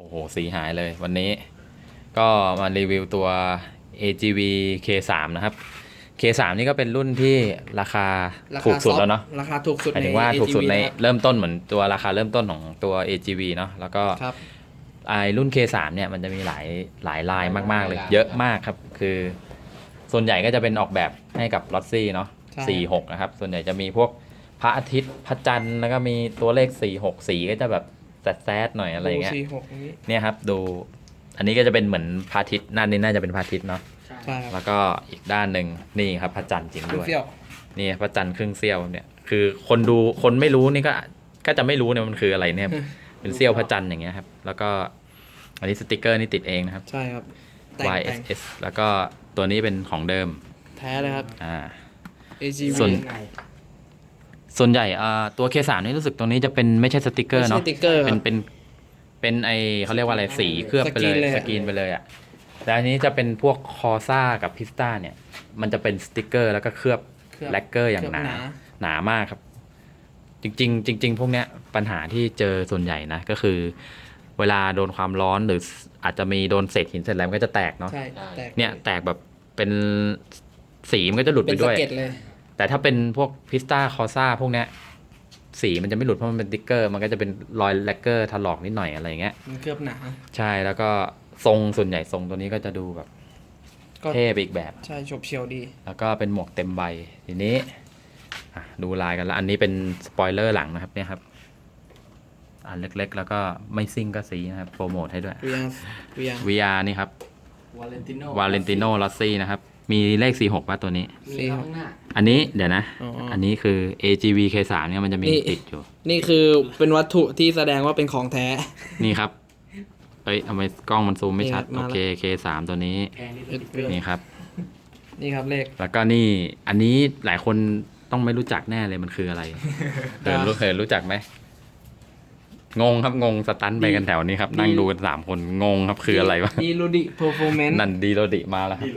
โอ้โห สีหายเลยวันนี้ ก็มารีวิวตัว AGV K3 นะครับ K3 นี่ก็เป็นรุ่นที่ราคาราถูคากสุดซอฟแล้วเนาะราคาถูกสุดหมายในถึงว่าถูกสุดใน AGV นะครับเริ่มต้นเหมือนตัวราคาเริ่มต้นของตัว AGV เนาะแล้วก็ครับไอรุ่น K3 เนี่ยมันจะมีหลายหลายลายมาก ๆ เลยหลายลายเยอะมากครับ คือ ส่วนใหญ่ก็จะเป็นออกแบบให้กับลอตซี่เนาะใช่สี่หกนะครับ ส่วนใหญ่จะมีพวกพระอาทิตย์พระจันทร์แล้วก็มีตัวเลขสี่หกสีก็จะแบบ แซดๆหน่อยอะไรอย่างเงี้ย สี่หกนี้เนี่ยครับดูอันนี้ก็จะเป็นเหมือนพระอาทิตย์ด้านนี้น่าจะเป็นพระอาทิตย์เนาะใช่ครับแล้วก็อีกด้านหนึ่งนี่ครับพระจันทร์จริงด้วยเสี่ยวนี่พระจันทร์ครึ่งเสี้ยวเนี่ยคือคนดูคนไม่รู้นี่ก็ก็จะไม่รู้เนี่ยมันคืออะไรเนี่ยเป็นเสี้ยวพระจันทร์อย่างเงี้ยครับแล้วก็อันนี้สติกเกอร์นี่ติดเองนะครับ ใช่ครับ แต่งแต่ง YSS แล้วก็ตัวนี้เป็นของเดิมแท้เลยครับ อ่า AGV ส่วน ส่วนใหญ่อ่าตัว K3 นี่รู้สึกตรงนี้จะเป็นไม่ใช่สติกเกอร์ไม่เนาะใช่สติ๊กเกอร์คเป็รันบเป็นเป็นไอเขาเรียกว่าอะไรสีเคลือบไปเลยสกรีนเลยสกรีนไปเลยอะแต่อันนี้จะเป็นพวกคอซ่ากับพิสตาเนี่ย มันจะเป็นสติกเกอร์แล้วก็เคลือบเคลือบแลกเกอร์อย่างหนาเคลือบหนามากครับ จริง ๆ จริง ๆ พวกเนี้ยปัญหาที่เจอส่วนใหญ่นะ ก็คือ เวลาโดนความร้อนหรืออาจจะมีโดนเศษหินเศษอะไรมันก็จะแตกเนาะใช่แตกเนี่ยแตกแบบเป็นสีมันก็จะหลุดเป็ไปนสะด้วย เก็ดเลย แต่ถ้าเป็นพวกพิสตาคอซ่าพวกเนี้ยสีมันจะไม่หลุดเพราะมันเป็นติ๊กเกอร์ มันก็จะเป็นรอยแลกเกอร์ถลอกนิดหน่อยอะไรอย่างเงี้ย มันเคลือบหนา ใช่แล้วก็ทรงส่วนใหญ่ทรงตัวนี้ก็จะดูแบบก็เท่ไปอีกแบบ ใช่ฉบเฉียวดี แล้วก็เป็นหมวกเต็มใบทีนี้อะดูลายกันแล้ว อันนี้เป็นสปอยเลอร์หลังนะครับเนี่ยครับ อันเล็กๆ แล้วก็ไม่ซิ่งก็สีนะครับ โปรโมทให้ด้วย VR VR VR นี่ครับวาเลนติโนวาเลนติโนลอสซี่นะครับ มีเลข 46ป่ะตัวนี้ มีข้างหน้า อันนี้เดี๋ยวนะ อ๋ออัอันนี้คือ AGV K3 เนี่ยมันจะมีนี่ ติดอยู่ นี่คือเป็นวัตถุที่แสดงว่าเป็นของแท้ นี่ครับ เอ้ยทำไมกล้องมันซูมไม่ชัด นี่ครับโอมาเค K3 ตัวนี้ แพงที่สุดเกินนี่ครับ นี่ครับเลข แล้วก็นี่ อันนี้หลายคนต้องไม่รู้จักแน่เลยมันคืออะไรเหินรู้เหินรู้จักไหม งงครับงงสตันไปกันแถวนี้ครับ นั่งดูกันสามคนงงครับคืออะไรวะ ดีลูดิเพอร์ฟอร์แมนซ์นันดีโรดิมาแล้วครับ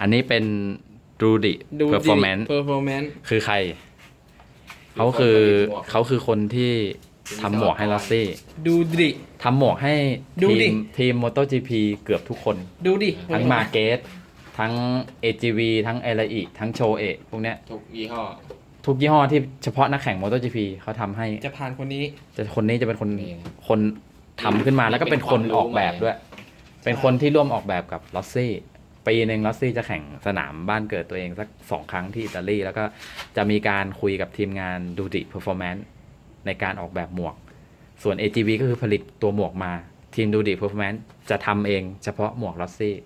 อันนี้เป็นดูดิดูเพอร์ฟอร์แมนซ์เพอร์ฟอร์แมนซ์คือใคร เขาคือเขาคือคนที่ทำหมวกให้ลอสซี่ ดูดิทำหมวกให้ดูทีดิ มทีม MotoGP เกือบทุกคน ดูดิทั้งมาเกสทั้ง AGV ทั้งเอลอีทั้งโชเอพวกเนี้ยทุกยี่ห้อ ทุกยี่ห้อที่เฉพาะนักแข่ง MotoGP เขาทำให้ จะผ่านคนนี้จะคนนี้จะเป็นคนเองคนทำขึ้นมาแล้วก็เป็นคนออกแบบด้วย เป็นคนที่ร่วมออกแบบกับลอสซี่ ปีหนึ่งลอสซี่จะแข่งสนามบ้านเกิดตัวเองสักสองครั้งที่อิตาลี แล้วก็จะมีการคุยกับทีมงานดูดิเพอร์ฟอร์แมนซ์ในการออกแบบหมวก ส่วน AGV ก็คือผลิตตัวหมวกมา ทีมดูดิเพอร์ฟอร์แมนซ์จะทำเองเฉพาะหมวกลอสซี่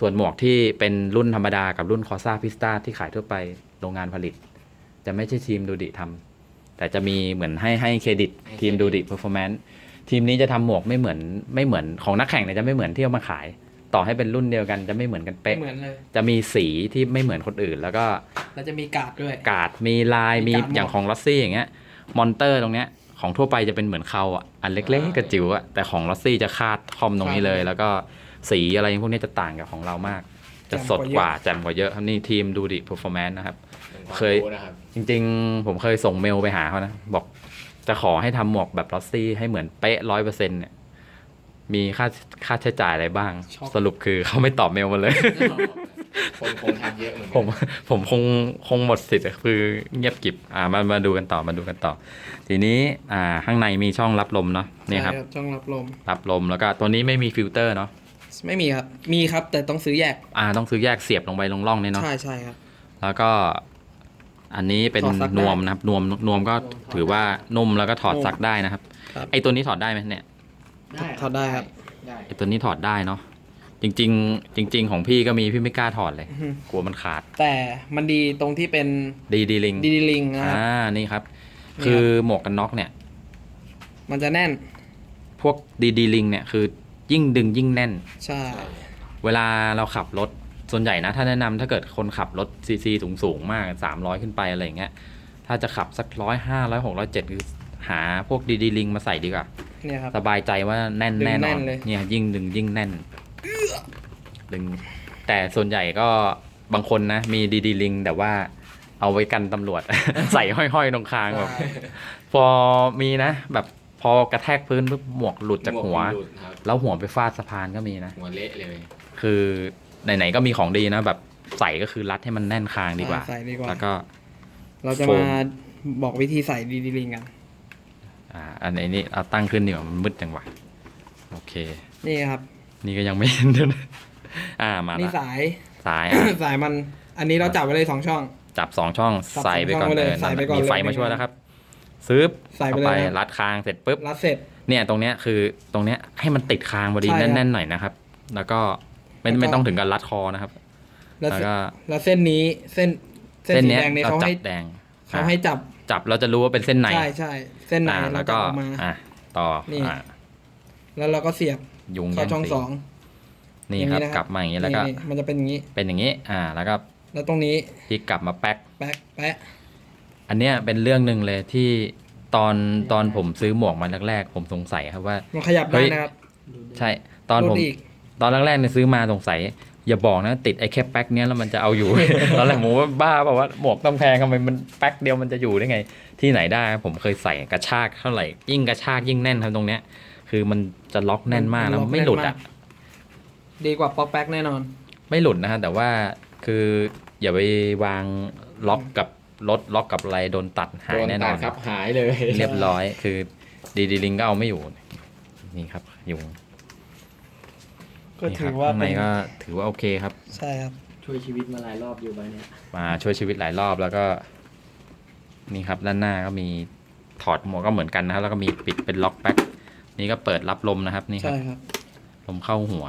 ส่วนหมวกที่เป็นรุ่นธรรมดากับรุ่นคอซ่าพิสตาที่ขายทั่วไปโรงงานผลิต จะไม่ใช่ทีมดูดิทำแต่จะมีเหมือนให้ให้เครดิตทีมดูดิเพอร์ฟอร์แมนซ์ทีมนี้จะทำหมวกไม่เหมือนไม่เหมือนของนักแข่งเนี่ยจะไม่เหมือนที่เอามาขาย ต่อให้เป็นรุ่นเดียวกันจะไม่เหมือนกันเป๊ะ เหมือนเลย จะมีสีที่ไม่เหมือนคนอื่น แล้วก็แล้วจะมีการ์ดด้วย กาดมีลายมีมีการ์ดอย่างของลอสซี่อย่างเงี้ยมอนเตอร์ตรงเนี้ยของทั่วไปจะเป็นเหมือนเขาอะอันเล็กๆกระจิ๋วอะแต่ของลอสซี่จะคาดคอมตรงนี้เลย แล้วก็สีอะไรพวกนี้จะต่างกับของเรามาก จะสดกว่าแจ่มกว่าเยอะครับนี่ทีมดูดิเพอร์ฟอร์แมนซ์นะครับ เคยนะครับ จริงๆ ผมเคยส่งเมลไปหาเขานะ บอกจะขอให้ทำหมวกแบบลอสซี่ให้เหมือนเป๊ะร้อยเปอร์เซ็นเนี่ย มีค่าค่าใช้จ่ายอะไรบ้าง ช็อก สรุปคือเขาไม่ตอบเมลมาเลย คนคงทำเยอะเหมือนผมผมคงคงหมดสิทธิ์อะคือเงียบกริบอ่ามามาดูกันต่อมาดูกันต่อ ทีนี้อ่าข้างในมีช่องรับลมเนาะนี่ครับ ใช่ช่องรับลม รับลมแล้วก็ตัวนี้ไม่มีฟิลเตอร์เนาะไม่มีครับ มีครับแต่ต้องซื้อแยก อ่าต้องซื้อแยกเสียบลงไปลงร่องเนี่ยเนาะใช่ใช่ครับ แล้วก็อันนี้เป็นถอดซักได้นวมนะครับนวมนวมก็ถือว่านุ่มแล้วก็ถอดซักได้นะครับ ครับ ไอตัวนี้ถอดได้ไหมเนี่ย ถอดได้ครับ ได้ไอตัวนี้ถอดได้เนาะจริง ๆ จริง ๆ ของพี่ก็มีพี่ไม่กล้าถอดเลย อือฮึ กลัวมันขาดแต่มันดีตรงที่เป็นดีดีลิงดีดีลิงนะครับอ่านี่ครับ นี่ครับ คือหมวกกันน็อกเนี่ย มันจะแน่น พวกดีดีลิงเนี่ยคือยิ่งดึงยิ่งแน่น ใช่ เวลาเราขับรถส่วนใหญ่นะ ถ้าแนะนำถ้าเกิดคนขับรถซีซีสูงสูงๆมาก 300 ขึ้นไปอะไรอย่างเงี้ยถ้าจะขับสักร้อยห้าร้อยหกร้อยเจ็ดคือ หาพวกดีดีลิงมาใส่ดีกว่า เนี่ยครับ สบายใจว่าแน่นดึงแน่นแน่อนนเลย เนี่ยยิ่งดึงยิ่งแน่นดึงแต่ส่วนใหญ่ก็บางคนนะ มีดีดีลิงแต่ว่าเอาไว้กันตำรวจ ใส่ห้อยๆตรงคางแบบพอมีนะ แบบพอกระแทกพื้นปุ๊บหมวกหลุดจากหัวหลุดครับแล้วหัวไปฟาดสะพานก็มีนะ หัวเละเลย คือไหนๆก็มีของดีนะ แบบใส่ก็คือรัดให้มันแน่นคางดีกว่า ใส่ดีกว่า แล้วก็ เราจะโฟมามบอกวิธีใส่ดีดีลิงกัน อ่า อันไหนนี่เอาตั้งขึ้นดีกว่ามันมืดจังวะโอเค นี่ครับ นี่ก็ยังไม่เห็นด้วยนะอ่ามานี่ละสาย สายอะ สายมัน อันนี้เราจับไว้เลยสองช่อง จับสองช่องจับใส่ไปก่อนสองช่องไว้เลยเออใส่ไปก่อนมีไฟเลยมาช่วยแล้วครับซื้อใส่ไปเข้าเลยไปนะรัดคางเสร็จปุ๊บ รัดเสร็จ เนี่ยตรงเนี้ยคือตรงเนี้ยให้มันติดคางพอดีใช่ครับแน่นๆหน่อยนะครับ แล้วก็ไม่แล้วก็ ไม่ต้องถึงกับรัดคอนะครับ แล้วแล้วเส้นก็แล้วเส้นนี้เส้นเส้นเส้นสีเนี้ยแดงเนี่ยเราเขาจัให้บแดงเขาให้จับ จับเราจะรู้ว่าเป็นเส้นในใช่ใช่เส้นในอ่าเราแล้วจัก็บออกมาอะต่อนี่ อะแล้วเราก็เสียบยุงเข้าแย่งช่องสีสอง นี่อย่างคนี้รับนะครับ กลับมาอย่างนี้แล้วก็ นี่มันจะเป็นอย่างนี้ เป็นอย่างนี้ อ่า แล้วก็แล้วตรงนี้พลิกกลับมาแป๊ก แป๊กแปะ อันเนี้ยเป็นเรื่องหนึ่งเลยที่ตอนตอนผมซื้อหมวกมาแรกๆผมสงสัยครับว่า มันขยับได้เฮ้ย นะครับใช่ตอนผมลดอีก ตอนแรกๆเนี่ยซื้อมาสงสัย อย่าบอกนะ ติดไอ้แค่แป๊กเนี้ยแล้วมันจะเอาอยู่ ตอนแรกผมว่าบ้าเปล่าว่าหมวกต้องแพงทำไมมันแป๊กเดียวมันจะอยู่ได้ไง ที่ไหนได้ผมเคยใส่กระชากเท่าไหร่ยิ่งกระชากยิ่งแน่นครับตรงเนี้ย คือมันจะล็อกแน่นมากแล้วไม่หลุดอะดีกว่าป๊อกแป๊กแน่นอน ไม่หลุดนะฮะแต่ว่าคืออย่าไปวางล็อกกับรถล็อกกับอะไรโดนตัดหายโดนแน่นตัอดนครับ หายเลย เรียบร้อยคือดีดีลิงก็เอาไม่อยู่ นี่ครับยุง ก็นี่คถืรับอว่าข้างในเป็นก็ถือว่าโอเคครับ ใช่ครับ ช่วยชีวิตมาหลายรอบอยู่ใบเนี้ยมาช่วยชีวิตหลายรอบแล้วก็ นี่ครับด้านหน้าก็มีถอดหมวกก็เหมือนกันนะครับ แล้วก็มีปิดเป็นล็อกแบ็คนี่ก็เปิดรับลมนะครับ นี่ครัใช่บ ครับ ลมเข้าหัว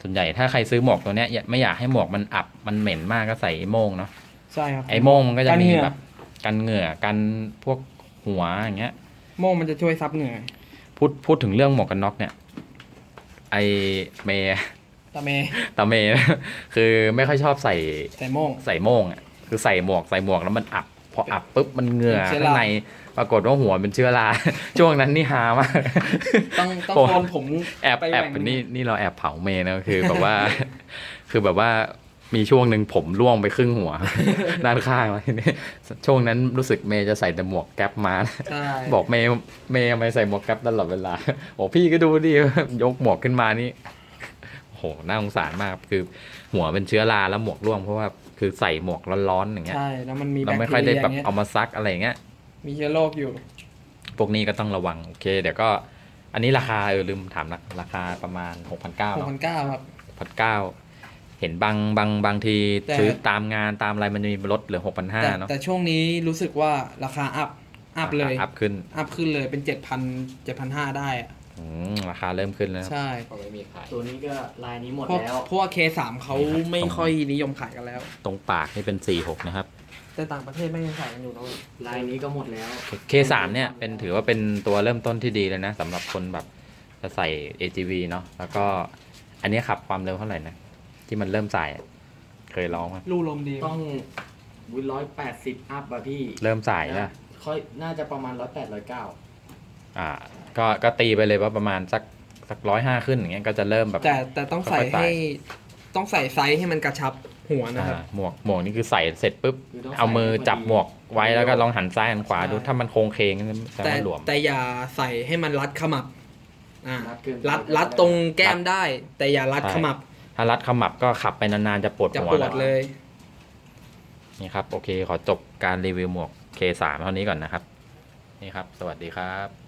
ส่วนใหญ่ถ้าใครซื้อหมวกตัวเนี้ยอย่าไม่อยากให้หมวกมันอับมันเหม็นมากก็ใส่ไอ้โม่งเนาะใช่ครับไอ้โม่งมันก็จะกันมีเหงื่อแบบกันเหงื่อกันพวกหัวอย่างเงี้ย โม่งมันจะช่วยซับเหงื่อพูดพูดถึงเรื่องหมวกกันน็อกเนี่ย ไอเมย์ตาเมตาเมย์ คือไม่ค่อยชอบใส่ใส่โม่งใส่โม่งอะคือใส่หมวกใส่หมวกแล้วมันอับ พออับปุ๊บมันเหงื่อเป็นเชื้อข้างราในปรากฏว่าหัวเป็นเชื้อรา ช่วงนั้นนี่ฮามาก ต้องต้องโอ้โกนผมแอบไปแอบแหว่งนี่นี่เราแอบเผาเมย์นะคือแบบว่า คือแบบว่า มีช่วงหนึ่งผมร่วงไปครึ่งหัว ด้านข้างแล้วทีนี้ช่วงนั้นรู้สึกเมย์จะใส่แต่หมวกแก๊ปมาใช่บอกเมย์เมย์ทำไมใส่หมวกแก๊ปตลอดเวลาโอ้พี่ก็ดูดิยกหมวกขึ้นมานี่โอ้โหน่าสงสารมากคือหัวเป็นเชื้อราแล้วหมวกร่วงเพราะว่าคือใส่หมวกร้อนๆอย่างเงี้ยใช่แล้วมันมีเราแบคไม่ทีค่อยได้เรียแบบเงี้ยเอามาซักอะไรอย่างเงี้ยมีเชื้อโรคอยู่ พวกนี้ก็ต้องระวังโอเค เดี๋ยวก็ อันนี้ราคาเออลืมถามนะราคาประมาณ6 9 0 0หกเนาะพันเก้าครับพันเก้าเห็นบางบางบางทีแต่ ซื้อตามงานตามอะไรมันจะมีลดเหลือหกพันห้าแต่เนาะแต่ช่วงนี้รู้สึกว่าราคาอัพอัพเลยอัพขึ้นอัพขึ้นเลยเป็นเจ็ดพันเจ็ดพันห้าได้อะอืมราคาเริ่มขึ้นแล้วใช่ก็ไม่มีขายตัวนี้ก็ลายนี้หมดเพราะแล้วเพราะว่าเคสามเขาไม่ค่อยนิยมขายกันแล้ว ตรงปากนี่เป็นสี่หกนะครับ แต่ต่างประเทศไม่ยังขายกันอยู่นะเว้ยลายนี้ก็หมดแล้ว K3 เนี่ยเป็นถือว่าเป็นตัวเริ่มต้นที่ดีเลยนะสำหรับคนแบบจะใส่ AGV เนาะแล้วก็อันนี้ขับความเร็วเท่าไหร่นะ ที่มันเริ่มใส่อะเคยลองไหมลู่ลมดีต้องวิร้อยแปดสิบอัพอะพี่เริ่มใส่นะ ค่อยน่าจะประมาณร้อยแปดร้อยเก้าอ่า ก็ก็ตีไปเลยว่าประมาณสักสักร้อยห้าขึ้นอย่างเงี้ยก็จะเริ่มแบบ แต่แต่ต้องใส่ค่อยๆใส่ให้ ต้องใส่ไซส์ให้มันกระชับหัวนะครับ อ่าหมวกหมวกนี่คือใส่เสร็จปุ๊บเอามือจับหมวกไว้แล้วก็ลองหันซ้ายหันขวาดูใช่ถ้ามันโค้งเคงจะแต่ไม่หลวม แต่อย่าใส่ให้มันรัดขมับ อ่า รัดเกินรัดรัดตรงแก้มได้ แต่อย่ารัดใช่ ขมับ ถ้ารัดขมับก็ขับไปนานๆจะปวดจะหัวปวแล้ดวเลย นี่ครับ โอเค ขอจบการรีวิวหมวก K3 เท่านี้ก่อนนะครับ นี่ครับ สวัสดีครับ